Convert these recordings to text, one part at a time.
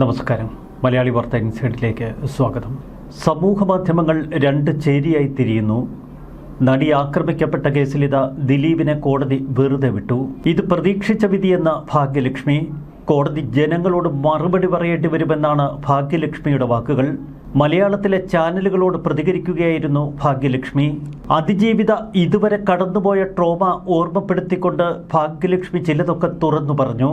നമസ്കാരം. മലയാളി വാർത്ത ഇൻസൈഡിലേക്ക് സ്വാഗതം. സമൂഹ മാധ്യമങ്ങൾ രണ്ട് ചേരിയായി തിരിയുന്നു. നടി ആക്രമിക്കപ്പെട്ട കേസിൽ ഇതാ ദിലീപിനെ കോടതി വെറുതെ വിട്ടു. ഇത് പ്രതീക്ഷിച്ച വിധിയെന്ന ഭാഗ്യലക്ഷ്മി. കോടതി ജനങ്ങളോട് മറുപടി പറയേണ്ടി വരുമെന്നാണ് ഭാഗ്യലക്ഷ്മിയുടെ വാക്കുകൾ. മലയാളത്തിലെ ചാനലുകളോട് പ്രതികരിക്കുകയായിരുന്നു ഭാഗ്യലക്ഷ്മി. അതിജീവിത ഇതുവരെ കടന്നുപോയ ട്രോമ ഓർമ്മപ്പെടുത്തിക്കൊണ്ട് ഭാഗ്യലക്ഷ്മി ചിലതൊക്കെ തുറന്നു പറഞ്ഞു.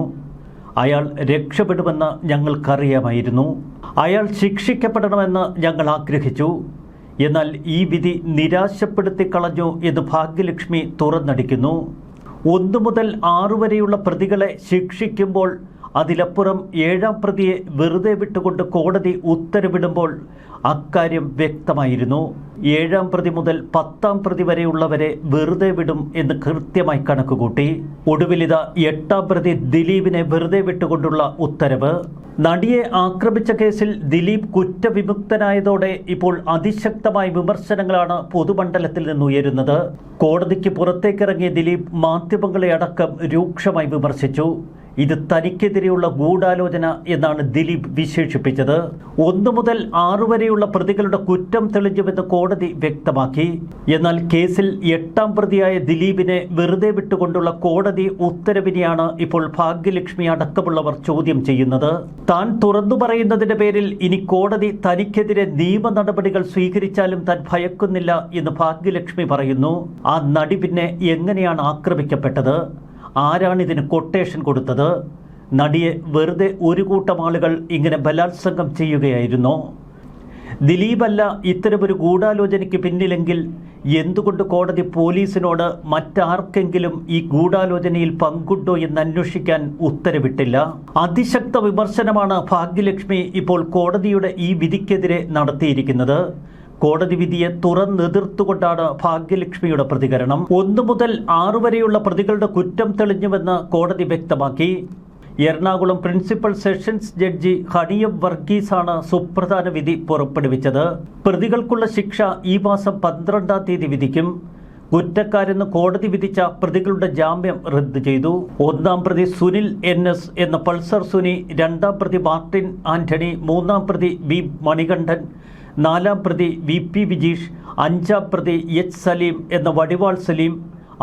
അയാൾ രക്ഷപ്പെടുമെന്ന് ഞങ്ങൾക്കറിയാമായിരുന്നു. അയാൾ ശിക്ഷിക്കപ്പെടണമെന്ന് ഞങ്ങൾ ആഗ്രഹിച്ചു. എന്നാൽ ഈ വിധി നിരാശപ്പെടുത്തി കളഞ്ഞു എന്ന് ഭാഗ്യലക്ഷ്മി തുറന്നടിക്കുന്നു. ഒന്നു മുതൽ ആറു വരെയുള്ള പ്രതികളെ ശിക്ഷിക്കുമ്പോൾ അതിലപ്പുറം ഏഴാം പ്രതിയെ വെറുതെ വിട്ടുകൊണ്ട് കോടതി ഉത്തരവിടുമ്പോൾ അക്കാര്യം വ്യക്തമായിരുന്നു. ഏഴാം പ്രതി മുതൽ പത്താം പ്രതി വരെയുള്ളവരെ വെറുതെ വിടും എന്ന് കൃത്യമായി കണക്കുകൂട്ടി. ഒടുവിലിത എട്ടാം പ്രതി ദിലീപിനെ വെറുതെ വിട്ടുകൊണ്ടുള്ള ഉത്തരവ്. നടിയെ ആക്രമിച്ച കേസിൽ ദിലീപ് കുറ്റവിമുക്തനായതോടെ ഇപ്പോൾ അതിശക്തമായ വിമർശനങ്ങളാണ് പൊതുമണ്ഡലത്തിൽ നിന്നുയരുന്നത്. കോടതിക്ക് പുറത്തേക്കിറങ്ങിയ ദിലീപ് മാധ്യമങ്ങളെ അടക്കം രൂക്ഷമായി വിമർശിച്ചു. ഇത് തനിക്കെതിരെയുള്ള ഗൂഢാലോചന എന്നാണ് ദിലീപ് വിശേഷിപ്പിച്ചത്. ഒന്നു മുതൽ ആറു വരെയുള്ള പ്രതികളുടെ കുറ്റം തെളിഞ്ഞുവെന്ന് കോടതി വ്യക്തമാക്കി. എന്നാൽ കേസിൽ എട്ടാം പ്രതിയായ ദിലീപിനെ വെറുതെ വിട്ടുകൊണ്ടുള്ള കോടതി ഉത്തരവിനെയാണ് ഇപ്പോൾ ഭാഗ്യലക്ഷ്മി അടക്കമുള്ളവർ ചോദ്യം ചെയ്യുന്നത്. താൻ തുറന്നു പറയുന്നതിന്റെ പേരിൽ ഇനി കോടതി തനിക്കെതിരെ നിയമ നടപടികൾ സ്വീകരിച്ചാലും താൻ ഭയക്കുന്നില്ല എന്ന് ഭാഗ്യലക്ഷ്മി പറയുന്നു. ആ നടി പിന്നെ എങ്ങനെയാണ് ആക്രമിക്കപ്പെട്ടത്? ആരാണ് ഇതിന് കൊട്ടേഷൻ കൊടുത്തത്? നടിയെ വെറുതെ ഒരു കൂട്ടം ആളുകൾ ഇങ്ങനെ ബലാത്സംഗം ചെയ്യുകയായിരുന്നോ? ദിലീപല്ല ഇത്തരമൊരു ഗൂഢാലോചനയ്ക്ക് പിന്നിലെങ്കിൽ എന്തുകൊണ്ട് കോടതി പോലീസിനോട് മറ്റാർക്കെങ്കിലും ഈ ഗൂഢാലോചനയിൽ പങ്കുണ്ടോ എന്ന് അന്വേഷിക്കാൻ ഉത്തരവിട്ടില്ല? അതിശക്ത വിമർശനമാണ് ഭാഗ്യലക്ഷ്മി ഇപ്പോൾ കോടതിയുടെ ഈ വിധിക്കെതിരെ നടത്തിയിരിക്കുന്നത്. കോടതി വിധിയെ തുറന്നെതിർത്തുകൊണ്ടാണ് ഭാഗ്യലക്ഷ്മിയുടെ പ്രതികരണം. ഒന്നു മുതൽ ആറു വരെയുള്ള പ്രതികളുടെ കുറ്റം തെളിഞ്ഞുവെന്ന് കോടതി വ്യക്തമാക്കി. Ernakulam principal sessions judge Honey M വർഗീസാണ് സുപ്രധാന വിധി പുറപ്പെടുവിച്ചത്. പ്രതികൾക്കുള്ള ശിക്ഷ ഈ മാസം പന്ത്രണ്ടാം തീയതി വിധിക്കും. കുറ്റക്കാരെന്ന് കോടതി വിധിച്ച പ്രതികളുടെ ജാമ്യം റദ്ദ് ചെയ്തു. ഒന്നാം പ്രതി സുനിൽ എൻ എസ് എന്ന പൾസർ സുനി രണ്ടാം പ്രതി മാർട്ടിൻ ആന്റണി മൂന്നാം പ്രതി ബി മണികണ്ഠൻ നാലാം പ്രതി വി പി വിജീഷ് അഞ്ചാം പ്രതി എച്ച് സലീം എന്ന വടിവാൾ സലീം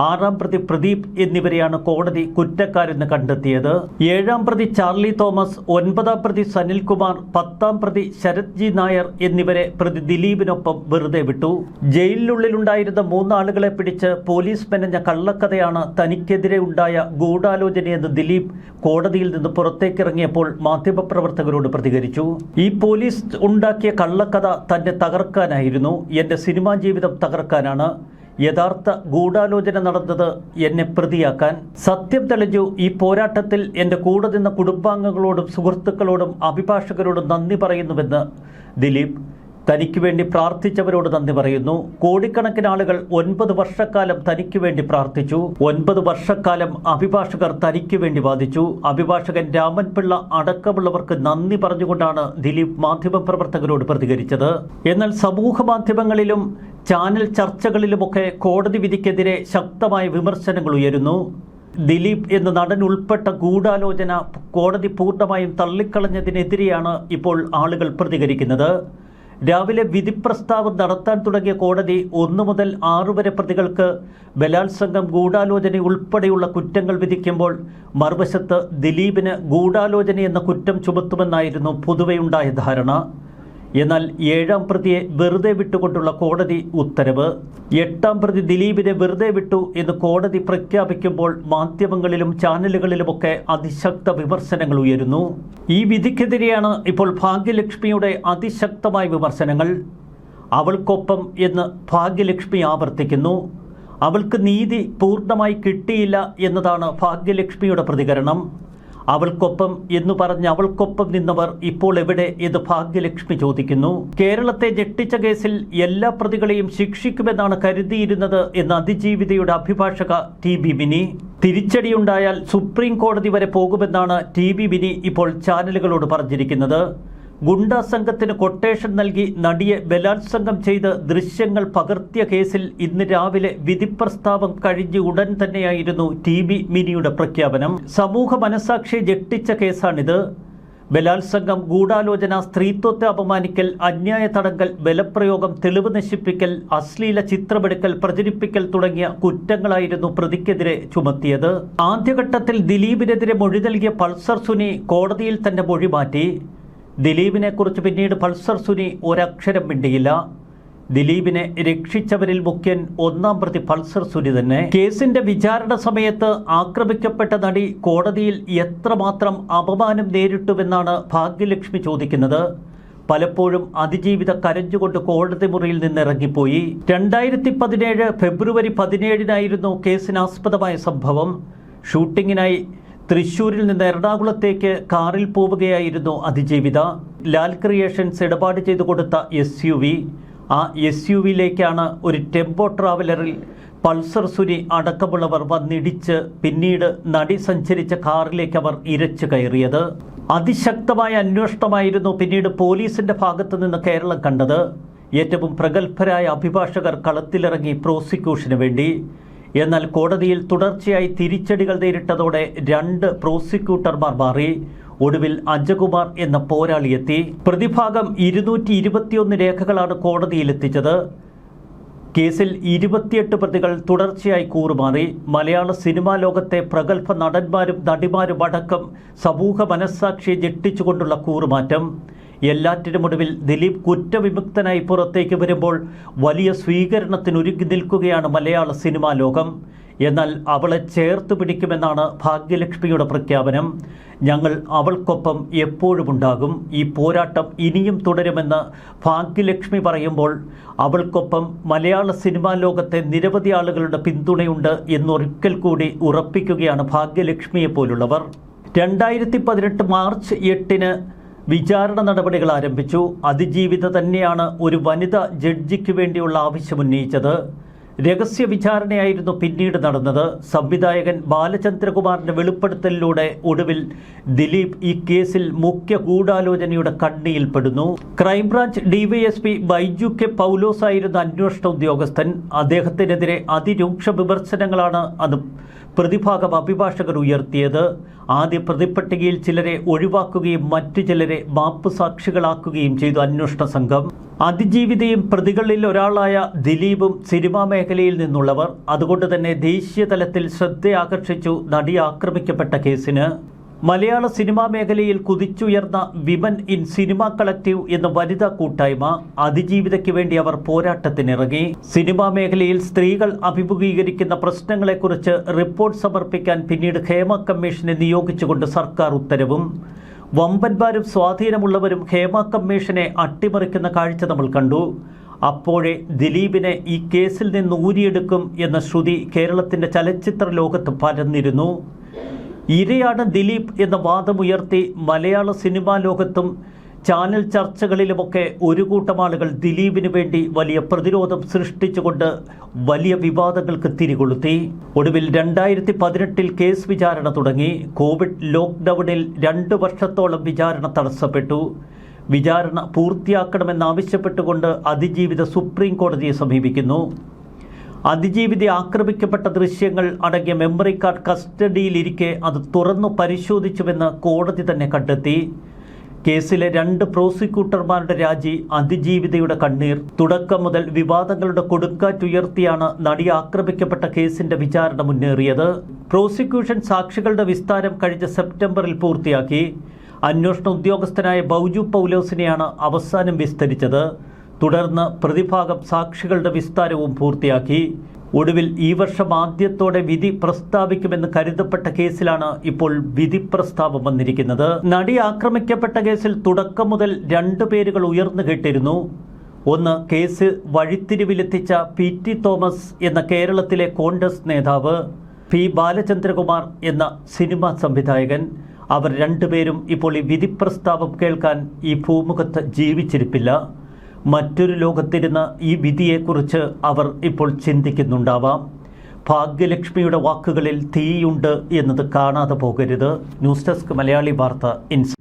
ആറാം പ്രതി പ്രദീപ് എന്നിവരെയാണ് കോടതി കുറ്റക്കാരെന്ന് കണ്ടെത്തിയത്. ഏഴാം പ്രതി ചാർലി തോമസ് ഒൻപതാം പ്രതി സനിൽകുമാർ പത്താം പ്രതി ശരത് ജി നായർ എന്നിവരെ പ്രതി ദിലീപിനൊപ്പം വെറുതെ വിട്ടു. ജയിലിനുള്ളിലുണ്ടായിരുന്ന മൂന്നാളുകളെ പിടിച്ച് പോലീസ് മെനഞ്ഞ കള്ളക്കഥയാണ് തനിക്കെതിരെ ഉണ്ടായ ഗൂഢാലോചനയെന്ന് ദിലീപ് കോടതിയിൽ നിന്ന് പുറത്തേക്കിറങ്ങിയപ്പോൾ മാധ്യമപ്രവർത്തകരോട് പ്രതികരിച്ചു. ഈ പോലീസ് ഉണ്ടാക്കിയ കള്ളക്കഥ തന്നെ തകർക്കാനായിരുന്നു. എന്റെ സിനിമാ ജീവിതം തകർക്കാനാണ്. യഥാർത്ഥ ഗൂഢാലോചന നടന്നത് എന്നെ പ്രതിയാക്കാൻ. സത്യം തെളിഞ്ഞു ഈ പോരാട്ടത്തിൽ എന്റെ കൂടെ നിന്ന കുടുംബാംഗങ്ങളോടും സുഹൃത്തുക്കളോടും അഭിഭാഷകരോടും നന്ദി പറയുന്നുവെന്ന് ദിലീപ് തനിക്ക് വേണ്ടി പ്രാർത്ഥിച്ചവരോട് നന്ദി പറയുന്നു. കോടിക്കണക്കിന് ആളുകൾ ഒൻപത് വർഷക്കാലം തനിക്ക് വേണ്ടി പ്രാർത്ഥിച്ചു. ഒൻപത് വർഷക്കാലം അഭിഭാഷകർ തനിക്ക് വേണ്ടി വാദിച്ചു. അഭിഭാഷകൻ രാമൻ പിള്ള അടക്കമുള്ളവർക്ക് നന്ദി പറഞ്ഞുകൊണ്ടാണ് ദിലീപ് മാധ്യമപ്രവർത്തകരോട് പ്രതികരിച്ചത്. എന്നാൽ സമൂഹ മാധ്യമങ്ങളിലും ചാനൽ ചർച്ചകളിലുമൊക്കെ കോടതി വിധിക്കെതിരെ ശക്തമായ വിമർശനങ്ങൾ ഉയരുന്നു. ദിലീപ് എന്ന നടൻ ഉൾപ്പെട്ട ഗൂഢാലോചന കോടതി പൂർണമായും തള്ളിക്കളഞ്ഞതിനെതിരെയാണ് ഇപ്പോൾ ആളുകൾ പ്രതികരിക്കുന്നത്. രാവിലെ വിധി പ്രസ്താവം നടത്താൻ തുടങ്ങിയ കോടതി ഒന്നു മുതൽ ആറു വരെ പ്രതികൾക്ക് ബലാത്സംഗം ഗൂഢാലോചന ഉൾപ്പെടെയുള്ള കുറ്റങ്ങൾ വിധിക്കുമ്പോൾ മറുവശത്ത് ദിലീപിന് ഗൂഢാലോചന എന്ന കുറ്റം ചുമത്തുമെന്നായിരുന്നു പൊതുവെയുണ്ടായ ധാരണ. എന്നാൽ ഏഴാം പ്രതിയെ വെറുതെ വിട്ടുകൊണ്ടുള്ള കോടതി ഉത്തരവ്. എട്ടാം പ്രതി ദിലീപിനെ വെറുതെ വിട്ടു എന്ന് കോടതി പ്രഖ്യാപിക്കുമ്പോൾ മാധ്യമങ്ങളിലും ചാനലുകളിലുമൊക്കെ അതിശക്ത വിമർശനങ്ങൾ ഉയരുന്നു. ഈ വിധിക്കെതിരെയാണ് ഇപ്പോൾ ഭാഗ്യലക്ഷ്മിയുടെ അതിശക്തമായ വിമർശനങ്ങൾ. അവൾക്കൊപ്പം എന്ന് ഭാഗ്യലക്ഷ്മി ആവർത്തിക്കുന്നു. അവൾക്ക് നീതി പൂർണമായി കിട്ടിയില്ല എന്നതാണ് ഭാഗ്യലക്ഷ്മിയുടെ പ്രതികരണം. അവൾക്കൊപ്പം എന്ന് പറഞ്ഞ് അവൾക്കൊപ്പം നിന്നവർ ഇപ്പോൾ എവിടെ എന്ന് ഭാഗ്യലക്ഷ്മി ചോദിക്കുന്നു. കേരളത്തെ ഞെട്ടിച്ച കേസിൽ എല്ലാ പ്രതികളെയും ശിക്ഷിക്കുമെന്നാണ് കരുതിയിരുന്നത് എന്ന അതിജീവിതയുടെ അഭിഭാഷക ടി ബി മിനി. തിരിച്ചടിയുണ്ടായാൽ സുപ്രീം കോടതി വരെ പോകുമെന്നാണ് ടി ബി മിനി ഇപ്പോൾ ചാനലുകളോട് പറഞ്ഞിരിക്കുന്നത്. ഗുണ്ടാ സംഘത്തിന് കൊട്ടേഷൻ നൽകി നടിയെ ബലാത്സംഗം ചെയ്ത് ദൃശ്യങ്ങൾ പകർത്തിയ കേസിൽ ഇന്ന് രാവിലെ വിധിപ്രസ്താവം കഴിഞ്ഞ് ഉടൻ തന്നെയായിരുന്നു ടി ബി മിനിയുടെ പ്രഖ്യാപനം. സമൂഹ മനസാക്ഷിയെ ഞെട്ടിച്ച കേസാണിത്. ബലാത്സംഗം ഗൂഢാലോചന സ്ത്രീത്വത്തെ അപമാനിക്കൽ അന്യായ തടങ്കൽ ബലപ്രയോഗം തെളിവ് നശിപ്പിക്കൽ അശ്ലീല ചിത്രമെടുക്കൽ പ്രചരിപ്പിക്കൽ തുടങ്ങിയ കുറ്റങ്ങളായിരുന്നു പ്രതിക്കെതിരെ ചുമത്തിയത്. ആദ്യഘട്ടത്തിൽ ദിലീപിനെതിരെ മൊഴി നൽകിയ പൾസർ സുനി കോടതിയിൽ തന്നെ മൊഴി മാറ്റി. ദിലീപിനെക്കുറിച്ച് പിന്നീട് പൾസർ സുനി ഒരക്ഷരം മിണ്ടിയില്ല. ദിലീപിനെ രക്ഷിച്ചവരിൽ മുഖ്യൻ ഒന്നാം പ്രതി പൾസർ സുനി തന്നെ. കേസിന്റെ വിചാരണ സമയത്ത് ആക്രമിക്കപ്പെട്ട നടി കോടതിയിൽ എത്രമാത്രം അപമാനം നേരിട്ടുവെന്നാണ് ഭാഗ്യലക്ഷ്മി ചോദിക്കുന്നത്. പലപ്പോഴും അതിജീവിത കരഞ്ഞുകൊണ്ട് കോടതി മുറിയിൽ നിന്ന് ഇറങ്ങിപ്പോയി രണ്ടായിരത്തി പതിനേഴ് ഫെബ്രുവരി പതിനേഴിനായിരുന്നു കേസിനാസ്പദമായ സംഭവം. ഷൂട്ടിങ്ങിനായി തൃശൂരിൽ നിന്ന് എറണാകുളത്തേക്ക് കാറിൽ പോവുകയായിരുന്നു അതിജീവിത. ലാൽ ക്രിയേഷൻസ് ഇടപാട് ചെയ്തു കൊടുത്ത എസ് യു വി ആ എസ് യു വിയിലേക്കാണ് ഒരു ടെമ്പോ ട്രാവലറിൽ പൾസർ സുനി അടക്കമുള്ളവർ വന്നിടിച്ച് പിന്നീട് നടി സഞ്ചരിച്ച കാറിലേക്ക് അവർ ഇരച്ചു കയറിയത്. അതിശക്തമായ അന്വേഷണമായിരുന്നു പിന്നീട് പോലീസിന്റെ ഭാഗത്തു നിന്ന് കേരളം കണ്ടത്. ഏറ്റവും പ്രഗത്ഭരായ അഭിഭാഷകർ കളത്തിലിറങ്ങി പ്രോസിക്യൂഷന് വേണ്ടി. എന്നാൽ കോടതിയിൽ തുടർച്ചയായി തിരിച്ചടികൾ നേരിട്ടതോടെ രണ്ട് പ്രോസിക്യൂട്ടർമാർ മാറി. ഒടുവിൽ അജകുമാർ എന്ന പോരാളിയെത്തി പ്രതിഭാഗം ഇരുന്നൂറ്റി ഇരുപത്തിയൊന്ന് രേഖകളാണ് കോടതിയിലെത്തിച്ചത്. കേസിൽ ഇരുപത്തിയെട്ട് പ്രതികൾ തുടർച്ചയായി കൂറുമാറി. മലയാള സിനിമാ ലോകത്തെ പ്രഗത്ഭ നടന്മാരും നടിമാരും അടക്കം സമൂഹ മനസ്സാക്ഷിയെ ഞെട്ടിച്ചുകൊണ്ടുള്ള കൂറുമാറ്റം. എല്ലാറ്റിനുമൊടുവിൽ ദിലീപ് കുറ്റവിമുക്തനായി പുറത്തേക്ക് വരുമ്പോൾ വലിയ സ്വീകരണത്തിനൊരുങ്ങി നിൽക്കുകയാണ് മലയാള സിനിമാ ലോകം. എന്നാൽ അവളെ ചേർത്ത് പിടിക്കുമെന്നാണ് ഭാഗ്യലക്ഷ്മിയുടെ പ്രഖ്യാപനം. ഞങ്ങൾ അവൾക്കൊപ്പം എപ്പോഴും ഉണ്ടാകും. ഈ പോരാട്ടം ഇനിയും തുടരുമെന്ന് ഭാഗ്യലക്ഷ്മി പറയുമ്പോൾ അവൾക്കൊപ്പം മലയാള സിനിമാ ലോകത്തെ നിരവധി ആളുകളുടെ പിന്തുണയുണ്ട് എന്നൊരിക്കൽ കൂടി ഉറപ്പിക്കുകയാണ് ഭാഗ്യലക്ഷ്മിയെ പോലുള്ളവർ രണ്ടായിരത്തി പതിനെട്ട് മാർച്ച് എട്ടിന് വിചാരണ നടപടികൾ ആരംഭിച്ചു. അതിജീവിത തന്നെയാണ് ഒരു വനിത ജഡ്ജിക്ക് വേണ്ടിയുള്ള ആവശ്യമുന്നയിച്ചത് രഹസ്യ വിചാരണയായിരുന്നു പിന്നീട് നടന്നത്. സംവിധായകൻ ബാലചന്ദ്രകുമാറിന്റെ വെളിപ്പെടുത്തലിലൂടെ ഒടുവിൽ ദിലീപ് ഈ കേസിൽ മുഖ്യ ഗൂഢാലോചനയുടെ കണ്ണിയിൽപ്പെടുന്നു. Crime branch DySP Baiju K Paulose ആയിരുന്ന അന്വേഷണ ഉദ്യോഗസ്ഥൻ. അദ്ദേഹത്തിനെതിരെ അതിരൂക്ഷ വിമർശനങ്ങളാണ് അത് പ്രതിഭാഗം അഭിഭാഷകർ ഉയർത്തിയത്. ആദ്യ പ്രതിപ്പട്ടികയിൽ ചിലരെ ഒഴിവാക്കുകയും മറ്റു ചിലരെ മാപ്പ് സാക്ഷികളാക്കുകയും ചെയ്തു അന്വേഷണ സംഘം. അതിജീവിതയും പ്രതികളിൽ ഒരാളായ ദിലീപും സിനിമാ മേഖലയിൽ നിന്നുള്ളവർ. അതുകൊണ്ട് തന്നെ ദേശീയ തലത്തിൽ ശ്രദ്ധയാകർഷിച്ചു നടി ആക്രമിക്കപ്പെട്ട കേസിന്. മലയാള സിനിമാ മേഖലയിൽ കുതിച്ചുയർന്ന വിമൻ ഇൻ സിനിമ കളക്റ്റീവ് എന്ന വനിതാ കൂട്ടായ്മ അതിജീവിതയ്ക്ക് വേണ്ടി അവർ പോരാട്ടത്തിനിറങ്ങി. സിനിമാ മേഖലയിൽ സ്ത്രീകൾ അഭിമുഖീകരിക്കുന്ന പ്രശ്നങ്ങളെക്കുറിച്ച് റിപ്പോർട്ട് സമർപ്പിക്കാൻ പിന്നീട് ഹേമ കമ്മീഷനെ നിയോഗിച്ചുകൊണ്ട് സർക്കാർ ഉത്തരവും. വമ്പന്മാരും സ്വാധീനമുള്ളവരും ഹേമ കമ്മീഷനെ അട്ടിമറിക്കുന്ന കാഴ്ച നമ്മൾ കണ്ടു. അപ്പോഴേ ദിലീപിനെ ഈ കേസിൽ നിന്ന് ഊരിയെടുക്കും എന്ന ശ്രുതി കേരളത്തിന്റെ ചലച്ചിത്ര ലോകത്ത് പരന്നിരുന്നു. ഇരയാണ് ദിലീപ് എന്ന വാദമുയർത്തി മലയാള സിനിമാ ലോകത്തും ചാനൽ ചർച്ചകളിലുമൊക്കെ ഒരു കൂട്ടം ആളുകൾ ദിലീപിന് വേണ്ടി വലിയ പ്രതിരോധം സൃഷ്ടിച്ചുകൊണ്ട് വലിയ വിവാദങ്ങൾക്ക് തിരികൊളുത്തി. ഒടുവിൽ രണ്ടായിരത്തി പതിനെട്ടിൽ കേസ് വിചാരണ തുടങ്ങി. കോവിഡ് ലോക്ക്ഡൗണിൽ രണ്ട് വർഷത്തോളം വിചാരണ തടസ്സപ്പെട്ടു. വിചാരണ പൂർത്തിയാക്കണമെന്നാവശ്യപ്പെട്ടുകൊണ്ട് അതിജീവിത സുപ്രീം കോടതിയെ സമീപിക്കുന്നു. അതിജീവിത ആക്രമിക്കപ്പെട്ട ദൃശ്യങ്ങൾ അടങ്ങിയ മെമ്മറി കാർഡ് കസ്റ്റഡിയിലിരിക്കെ അത് തുറന്നു പരിശോധിച്ചുവെന്ന് കോടതി തന്നെ കണ്ടെത്തി. കേസിലെ രണ്ട് പ്രോസിക്യൂട്ടർമാരുടെ രാജി അതിജീവിതയുടെ കണ്ണീർ. തുടക്കം മുതൽ വിവാദങ്ങളുടെ കൊടുങ്കാറ്റുയർത്തിയാണ് നടി ആക്രമിക്കപ്പെട്ട കേസിന്റെ വിചാരണ മുന്നേറിയത്. പ്രോസിക്യൂഷൻ സാക്ഷികളുടെ വിസ്താരം കഴിഞ്ഞ സെപ്റ്റംബറിൽ പൂർത്തിയാക്കി. അന്വേഷണ ഉദ്യോഗസ്ഥനായ ബൗജു പൗലോസിനെയാണ് അവസാനം വിസ്തരിച്ചത്. തുടർന്ന് പ്രതിഭാഗം സാക്ഷികളുടെ വിസ്താരവും പൂർത്തിയാക്കി. ഒടുവിൽ ഈ വർഷം ആദ്യത്തോടെ വിധി പ്രസ്താവിക്കുമെന്ന് കരുതപ്പെട്ട കേസിലാണ് ഇപ്പോൾ വിധി പ്രസ്താവം വന്നിരിക്കുന്നത്. നടി ആക്രമിക്കപ്പെട്ട കേസിൽ തുടക്കം മുതൽ രണ്ടു പേരുകൾ ഉയർന്നു കേട്ടിരുന്നു. ഒന്ന് കേസ് വഴിത്തിരിവിലെത്തിച്ച പി ടി തോമസ് എന്ന കേരളത്തിലെ കോൺഗ്രസ് നേതാവ് പി ബാലചന്ദ്രകുമാർ എന്ന സിനിമാ സംവിധായകൻ. അവർ രണ്ടുപേരും ഇപ്പോൾ ഈ വിധി പ്രസ്താവം കേൾക്കാൻ ഈ ഭൂമുഖത്ത് ജീവിച്ചിരിപ്പില്ല. മറ്റൊരു ലോകത്തിരുന്ന ഈ വിധിയെക്കുറിച്ച് അവർ ഇപ്പോൾ ചിന്തിക്കുന്നുണ്ടാവാം. ഭാഗ്യലക്ഷ്മിയുടെ വാക്കുകളിൽ തീയുണ്ട് എന്നത് കാണാതെ പോകരുത്. ന്യൂസ് ഡെസ്ക് മലയാളി വാർത്ത ഇൻസ്